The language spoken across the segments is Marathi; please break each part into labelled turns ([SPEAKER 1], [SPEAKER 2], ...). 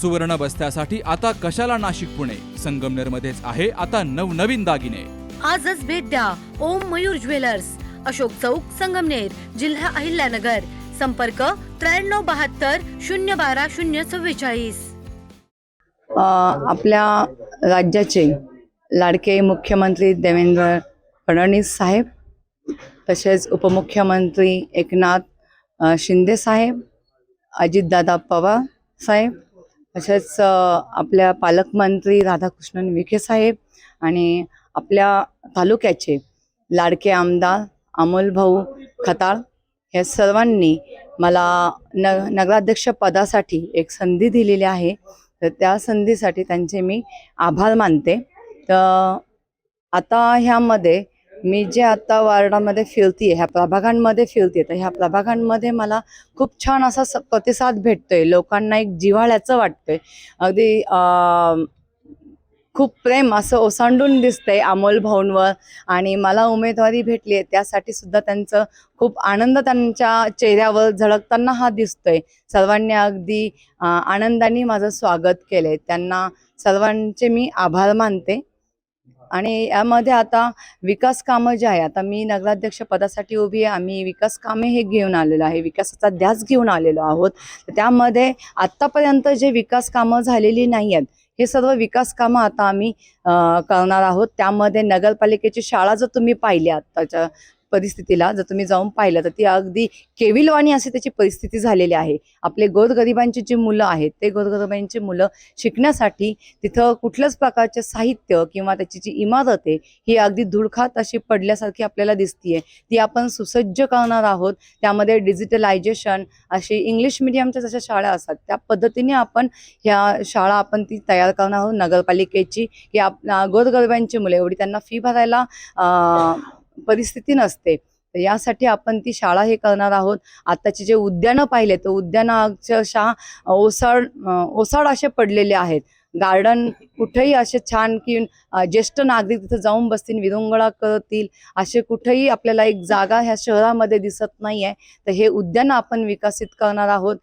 [SPEAKER 1] सुवर्ण बस्त्यासाठी आता कशाला नाशिक पुणे? संगमनेर मध्येच आहे आता नवनवीन दागिने.
[SPEAKER 2] आजच भेट द्या ओम मयूर ज्वेलर्स. अशोक चौक संगमनेर जिल्हा अहिल्यानगर. संपर्क त्र्याण्णव बहात्तर शून्य बारा शून्य चव्वेचाळीस.
[SPEAKER 3] आपल्या राज्याचे लाडके मुख्यमंत्री देवेंद्र फडणवीस साहेब तसेच उपमुख्यमंत्री एकनाथ शिंदे साहेब अजितदादा पवार साहेब तसेच आपल्या पालकमंत्री राधाकृष्णन विखे साहेब आणि आपल्या तालुक्याचे लाडके आमदार अमोल भाऊ खताळ या सर्वांनी मला न नगराध्यक्ष पदासाठी एक संधी दिलेली आहे. तर त्या संधीसाठी त्यांचे मी आभार मानते. तर आता ह्यामध्ये मी जे आता वार्डामध्ये फिरतीये ह्या प्रभागांमध्ये फिरते तर ह्या प्रभागांमध्ये मला खूप छान असा स- प्रतिसाद भेटतोय. लोकांना एक जिव्हाळ्याचं वाटतंय. अगदी खूप प्रेम असं ओसांडून दिसतंय अमोल भाऊंवर आणि मला उमेदवारी भेटली आहे. त्यासाठी सुद्धा त्यांचं खूप आनंद त्यांच्या चेहऱ्यावर झळकताना हा दिसतोय. सर्वांनी अगदी आनंदाने माझं स्वागत केलंय. त्यांना सर्वांचे मी आभार मानते. आणि यामध्ये आता विकास कामं जे आहे आता मी नगराध्यक्ष पदासाठी उभी आहे आम्ही विकास कामे हे घेऊन आलेलो आहे विकासाचा ध्यास घेऊन आलेलो आहोत. तर त्यामध्ये आत्तापर्यंत जे विकास कामं झालेली नाही आहेत हे सर्व विकास कामं आता आम्ही करणार आहोत. त्यामध्ये नगरपालिकेची शाळा जर तुम्ही पाहिली आत्ताच्या परिस्थितीला जर तुम्ही जाऊन पाहिलं तर ती अगदी केविलवाणी अशी त्याची परिस्थिती झालेली आहे. आपले गोरगरिबांची जी मुलं आहेत ते गोरगरिबांची मुलं शिकण्यासाठी तिथं कुठल्याच प्रकारचे साहित्य किंवा त्याची जी इमारत आहे ही अगदी धुळखात अशी पडल्यासारखी आपल्याला दिसतीये. ती आपण सुसज्ज करणार आहोत. त्यामध्ये डिजिटलायझेशन अशी इंग्लिश मिडियमच्या जशा शाळा असतात त्या पद्धतीने आपण ह्या शाळा आपण ती तयार करणार आहोत. नगरपालिकेची की आप गोरगरिबांची मुलं एवढी त्यांना फी भरायला परिस्थिती नसते. तर यासाठी आपण ती शाळा हे करणार आहोत. आताचे जे उद्यानं पाहिले तर उद्यानं अक्षरशः ओसाड ओसाड असे पडलेले आहेत. गार्डन कुठेही असे छान की ज्येष्ठ नागरिक तिथं जाऊन बसतील विरंगुळा करतील असे कुठेही आपल्याला एक जागा ह्या शहरामध्ये दिसत नाही आहे तर हे उद्यान आपण विकसित करणार आहोत.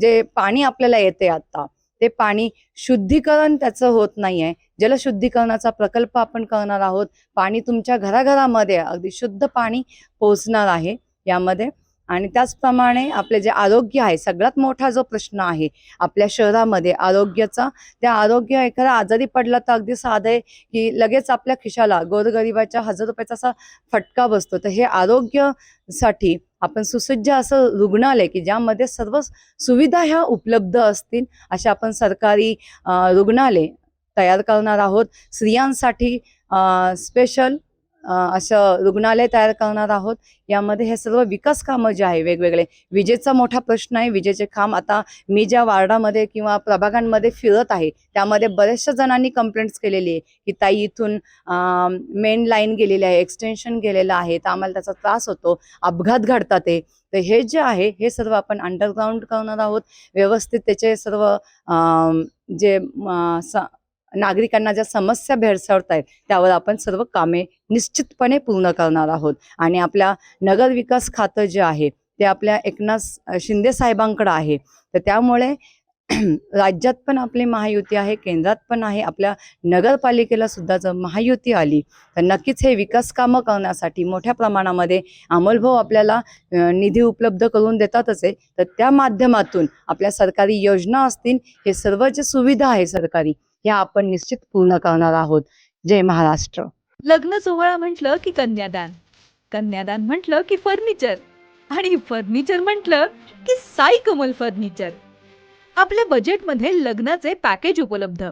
[SPEAKER 3] जे पाणी आपल्याला येते आता ते पाणी शुद्धीकरण त्याचं होत नाही आहे जलशुद्धीकरणाचा प्रकल्प आपण करणार आहोत. पाणी तुमच्या घराघरामध्ये अगदी शुद्ध पाणी पोहोचणार आहे यामध्ये. आणि त्याचप्रमाणे आपले जे आरोग्य आहे सगळ्यात मोठा जो प्रश्न आहे आपल्या शहरामध्ये आरोग्याचा त्या आरोग्य एखादा आजारी पडला तर अगदी साधं आहे की लगेच आपल्या खिशाला गोरगरिबाच्या हजार रुपयाचा असा फटका बसतो. तर हे आरोग्यासाठी आपण सुसज्ज असं रुग्णालय की ज्यामध्ये सर्व सुविधा ह्या उपलब्ध असतील अशा आपण सरकारी रुग्णालय तयार करणार आहोत. स्त्रियांसाठी स्पेशल असं रुग्णालय तयार करणार आहोत. यामध्ये हे सर्व विकास कामं जे आहे वेगवेगळे. विजेचा मोठा प्रश्न आहे. विजेचे काम आता मी ज्या वार्डामध्ये किंवा प्रभागांमध्ये फिरत आहे त्यामध्ये बऱ्याचशा जणांनी कंप्लेंट्स केलेली आहे की ताई इथून मेन लाईन गेलेली आहे एक्सटेन्शन गेलेलं आहे तर आम्हाला त्याचा त्रास होतो अपघात घडतात ते तर हे जे आहे हे सर्व आपण अंडरग्राऊंड करणार आहोत. व्यवस्थित त्याचे सर्व जे स- नागरिकांना ज्या समस्या भेडसावत आहेत त्यावर आपण सर्व कामे निश्चितपणे पूर्ण करणार आहोत. आणि आपल्या नगर विकास खातं जे आहे ते आपल्या एकनाथ शिंदे साहेबांकडे आहे. तर त्यामुळे राज्यात पण आपली महायुती आहे केंद्रात पण आहे आपल्या नगरपालिकेला सुद्धा जर महायुती आली तर नक्कीच हे विकास कामं करण्यासाठी मोठ्या प्रमाणामध्ये अमोलभाऊ आपल्याला निधी उपलब्ध करून देतातच आहे तर त्या माध्यमातून आपल्या सरकारी योजना असतील हे सर्व जे सुविधा आहे सरकारी ह्या आपण निश्चित पूर्ण करणार आहोत. जय महाराष्ट्र.
[SPEAKER 4] लग्न सोहळा म्हटलं की कन्यादान. कन्यादान म्हटलं की फर्निचर आणि फर्निचर म्हटलं की साई कमल फर्निचर आपल्या बजेटमध्ये लग्नाचे पॅकेज उपलब्ध.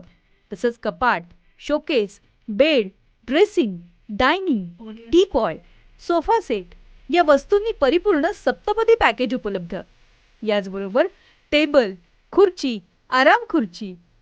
[SPEAKER 4] तसंच कपाट showcase bed dressing dining teapoy sofa set या वस्तूंनी परिपूर्ण सप्तपदी पॅकेज उपलब्ध. याचबरोबर टेबल खुर्ची आराम खुर्ची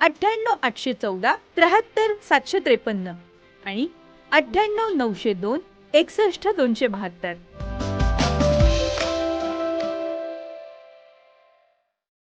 [SPEAKER 4] अठ्ठ्याण्णव आठशे चौदा त्र्याहत्तर सातशे त्रेपन्न आणि अठ्ठ्याण्णव नऊशे दोन एकसष्ट दोनशे बहात्तर.